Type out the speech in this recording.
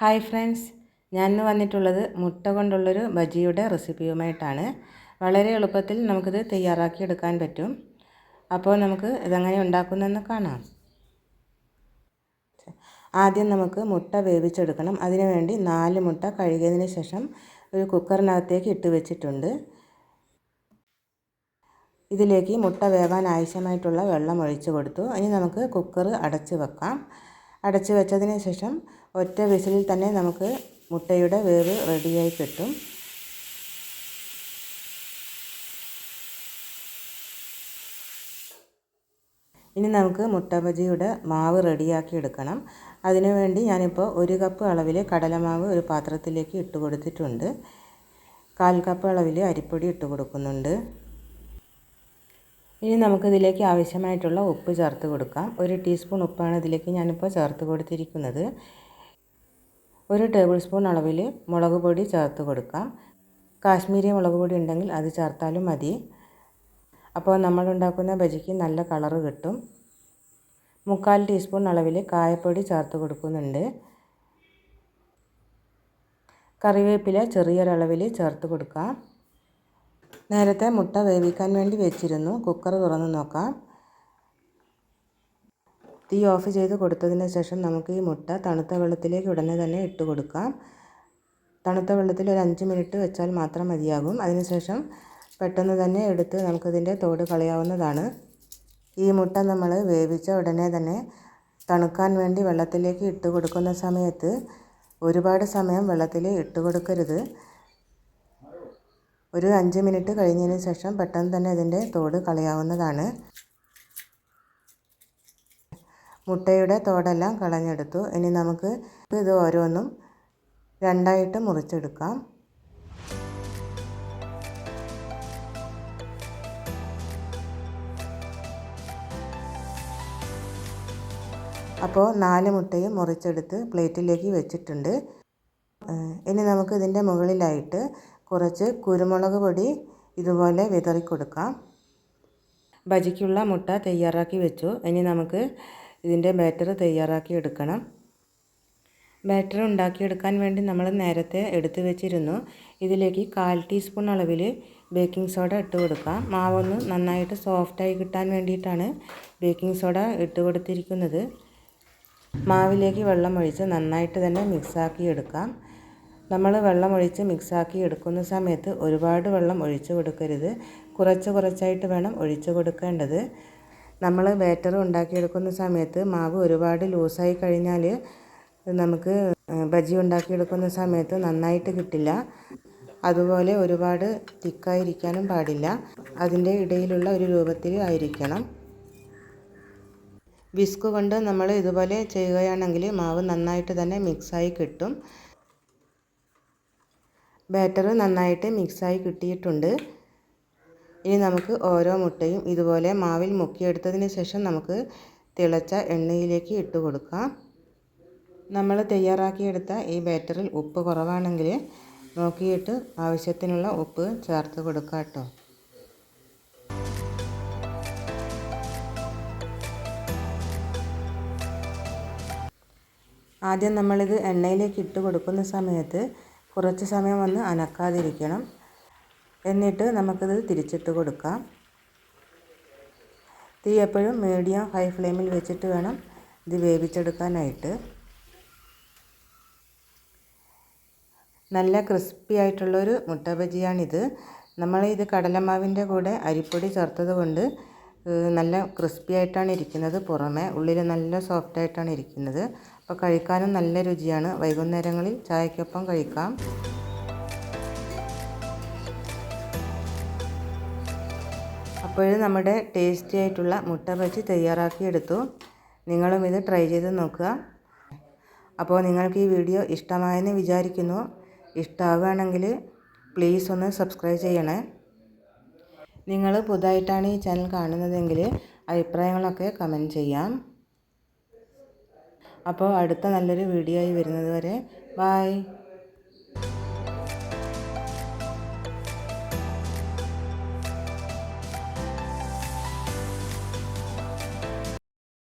Hi friends. ഞാൻ ഇന്ന് വന്നിട്ടുള്ളത് മുട്ട കൊണ്ടുള്ളൊരു ബജിയുടെ റെസിപ്പിയുമായിട്ടാണ്. വളരെ എളുപ്പത്തിൽ നമുക്കിത് തയ്യാറാക്കി എടുക്കാൻ പറ്റും. അപ്പോൾ നമുക്ക് ഇതെങ്ങനെ ഉണ്ടാക്കുന്നതെന്ന് കാണാം. ആദ്യം നമുക്ക് മുട്ട വേവിച്ചെടുക്കണം. അതിനുവേണ്ടി നാല് മുട്ട കഴുകിയതിന് ശേഷം ഒരു കുക്കറിനകത്തേക്ക് ഇട്ട് വെച്ചിട്ടുണ്ട്. ഇതിലേക്ക് മുട്ട വേവാൻ ആവശ്യമായിട്ടുള്ള വെള്ളം ഒഴിച്ചു കൊടുത്തു. ഇനി നമുക്ക് കുക്കർ അടച്ചു വെക്കാം. അടച്ചു വെച്ചതിന് ശേഷം ഒറ്റ വിസിലിൽ തന്നെ നമുക്ക് മുട്ടയുടെ വേവ് റെഡിയായി കിട്ടും. ഇനി നമുക്ക് മുട്ട ബജിയുടെ മാവ് റെഡിയാക്കി എടുക്കണം. അതിനുവേണ്ടി ഞാനിപ്പോൾ ഒരു കപ്പ് അളവിൽ കടലമാവ് ഒരു പാത്രത്തിലേക്ക് ഇട്ട് കൊടുത്തിട്ടുണ്ട്. കാൽ കപ്പ് അളവിൽ അരിപ്പൊടി ഇട്ട് കൊടുക്കുന്നുണ്ട്. ഇനി നമുക്കിതിലേക്ക് ആവശ്യമായിട്ടുള്ള ഉപ്പ് ചേർത്ത് കൊടുക്കാം. ഒരു ടീസ്പൂൺ ഉപ്പാണ് ഇതിലേക്ക് ഞാനിപ്പോൾ ചേർത്ത് കൊടുത്തിരിക്കുന്നത്. ഒരു ടേബിൾ സ്പൂൺ അളവിൽ മുളക് പൊടി ചേർത്ത് കൊടുക്കാം. കാശ്മീരി മുളക് പൊടി ഉണ്ടെങ്കിൽ അത് ചേർത്താലും മതി. അപ്പോൾ നമ്മൾ ഉണ്ടാക്കുന്ന ബജിക്ക് നല്ല കളറ് കിട്ടും. മുക്കാൽ ടീസ്പൂൺ അളവിൽ കായപ്പൊടി ചേർത്ത് കൊടുക്കുന്നുണ്ട്. കറിവേപ്പില ചെറിയൊരളവിൽ ചേർത്ത് കൊടുക്കാം. നേരത്തെ മുട്ട വേവിക്കാൻ വേണ്ടി വെച്ചിരുന്നു. കുക്കർ തുറന്ന് നോക്കാം. തീ ഓഫ് ചെയ്ത് കൊടുത്തതിന് ശേഷം നമുക്ക് ഈ മുട്ട തണുത്ത വെള്ളത്തിലേക്ക് ഉടനെ തന്നെ ഇട്ട് കൊടുക്കാം. തണുത്ത വെള്ളത്തിൽ ഒരു അഞ്ച് മിനിറ്റ് വെച്ചാൽ മാത്രം മതിയാകും. അതിനുശേഷം പെട്ടെന്ന് തന്നെ എടുത്ത് നമുക്കതിന്റെ തോട് കളയാവുന്നതാണ്. ഈ മുട്ട നമ്മൾ വേവിച്ച ഉടനെ തന്നെ തണുക്കാൻ വേണ്ടി വെള്ളത്തിലേക്ക് ഇട്ട് കൊടുക്കുന്ന സമയത്ത് ഒരുപാട് സമയം വെള്ളത്തിൽ ഇട്ട് കൊടുക്കരുത്. ഒരു അഞ്ച് മിനിറ്റ് കഴിഞ്ഞതിന് ശേഷം പെട്ടെന്ന് തന്നെ അതിന്റെ തോട് കളയാവുന്നതാണ്. മുട്ടയുടെ തോടെല്ലാം കളഞ്ഞെടുത്തു. ഇനി നമുക്ക് ഇത് ഓരോന്നും രണ്ടായിട്ട് മുറിച്ചെടുക്കാം. അപ്പോൾ നാല് മുട്ടയും മുറിച്ചെടുത്ത് പ്ലേറ്റിലേക്ക് വെച്ചിട്ടുണ്ട്. ഇനി നമുക്ക് ഇതിന്റെ മുകളിലായിട്ട് കുറച്ച് കുരുമുളക് പൊടി ഇതുപോലെ വിതറി കൊടുക്കാം ബജിക്കുള്ള മുട്ട തയ്യാറാക്കി വെച്ചു. ഇനി നമുക്ക് ഇതിന്റെ ബാറ്റർ തയ്യാറാക്കി എടുക്കണം. ബാറ്റർ ഉണ്ടാക്കിയെടുക്കാൻ വേണ്ടി നമ്മൾ നേരത്തെ എടുത്തു വെച്ചിരുന്നു. ഇതിലേക്ക് കാൽ ടീസ്പൂൺ അളവിൽ ബേക്കിംഗ് സോഡ ഇട്ട് കൊടുക്കാം. മാവൊന്ന് നന്നായിട്ട് സോഫ്റ്റായി കിട്ടാൻ വേണ്ടിയിട്ടാണ് ബേക്കിംഗ് സോഡ ഇട്ട് കൊടുത്തിരിക്കുന്നത്. മാവിലേക്ക് വെള്ളം ഒഴിച്ച് നന്നായിട്ട് തന്നെ മിക്സാക്കി എടുക്കാം. നമ്മൾ വെള്ളം ഒഴിച്ച് മിക്സാക്കി എടുക്കുന്ന സമയത്ത് ഒരുപാട് വെള്ളം ഒഴിച്ചു കൊടുക്കരുത്. കുറച്ച് കുറച്ചായിട്ട് വേണം ഒഴിച്ചു കൊടുക്കേണ്ടത്. നമ്മൾ ബാറ്റർ ഉണ്ടാക്കിയെടുക്കുന്ന സമയത്ത് മാവ് ഒരുപാട് ലൂസായി കഴിഞ്ഞാൽ നമുക്ക് ബജി ഉണ്ടാക്കിയെടുക്കുന്ന സമയത്ത് നന്നായിട്ട് കിട്ടില്ല. അതുപോലെ ഒരുപാട് തിക്കായിരിക്കാനും പാടില്ല. അതിന്റെ ഇടയിലുള്ള ഒരു രൂപത്തിൽ ആയിരിക്കണം. വിസ്ക് കൊണ്ട് നമ്മൾ ഇതുപോലെ ചെയ്യുകയാണെങ്കിൽ മാവ് നന്നായിട്ട് തന്നെ മിക്സായി കിട്ടും. ബാറ്റർ നന്നായിട്ട് മിക്സായി കിട്ടിയിട്ടുണ്ട്. ഇനി നമുക്ക് ഓരോ മുട്ടയും ഇതുപോലെ മാവിൽ മുക്കിയെടുത്തതിന് ശേഷം നമുക്ക് തിളച്ച എണ്ണയിലേക്ക് ഇട്ട് കൊടുക്കാം. നമ്മൾ തയ്യാറാക്കിയെടുത്ത ഈ ബാറ്ററിൽ ഉപ്പ് കുറവാണെങ്കിൽ നോക്കിയിട്ട് ആവശ്യത്തിനുള്ള ഉപ്പ് ചേർത്ത് കൊടുക്കുക കേട്ടോ. ആദ്യം നമ്മളിത് എണ്ണയിലേക്ക് ഇട്ട് കൊടുക്കുന്ന സമയത്ത് കുറച്ച് സമയം വന്ന് അനക്കാതിരിക്കണം. എന്നിട്ട് നമുക്കിത് തിരിച്ചിട്ട് കൊടുക്കാം. തീ എപ്പോഴും മീഡിയം ഹൈ ഫ്ലെയിമിൽ വെച്ചിട്ട് വേണം ഇത് വേവിച്ചെടുക്കാനായിട്ട്. നല്ല ക്രിസ്പി ആയിട്ടുള്ളൊരു മുട്ട ബജിയാണിത് നമ്മൾ ഇത് കടലമാവിന്റെ കൂടെ അരിപ്പൊടി ചേർത്തത് കൊണ്ട് നല്ല ക്രിസ്പി ആയിട്ടാണ് ഇരിക്കുന്നത് പുറമേ. ഉള്ളിൽ നല്ല സോഫ്റ്റ് ആയിട്ടാണ് ഇരിക്കുന്നത്. അപ്പോൾ കഴിക്കാനും നല്ല രുചിയാണ്. വൈകുന്നേരങ്ങളിൽ ചായക്കൊപ്പം കഴിക്കാം. അപ്പോൾ നമ്മുടെ ടേസ്റ്റി ആയിട്ടുള്ള മുട്ട ബജി തയ്യാറാക്കിയെടുത്തു. നിങ്ങളും ഇത് ട്രൈ ചെയ്ത് നോക്കുക. അപ്പോൾ നിങ്ങൾക്ക് ഈ വീഡിയോ ഇഷ്ടമായെന്ന് വിചാരിക്കുന്നു. ഇഷ്ടമാവുകയാണെങ്കിൽ പ്ലീസ് ഒന്ന് സബ്സ്ക്രൈബ് ചെയ്യണേ. നിങ്ങൾ പുതുതായിട്ടാണ് ഈ ചാനൽ കാണുന്നതെങ്കിൽ അഭിപ്രായങ്ങളൊക്കെ കമന്റ് ചെയ്യാം. അപ്പോൾ അടുത്ത നല്ലൊരു വീഡിയോ ആയി വരുന്നത് വരെ. ബായ്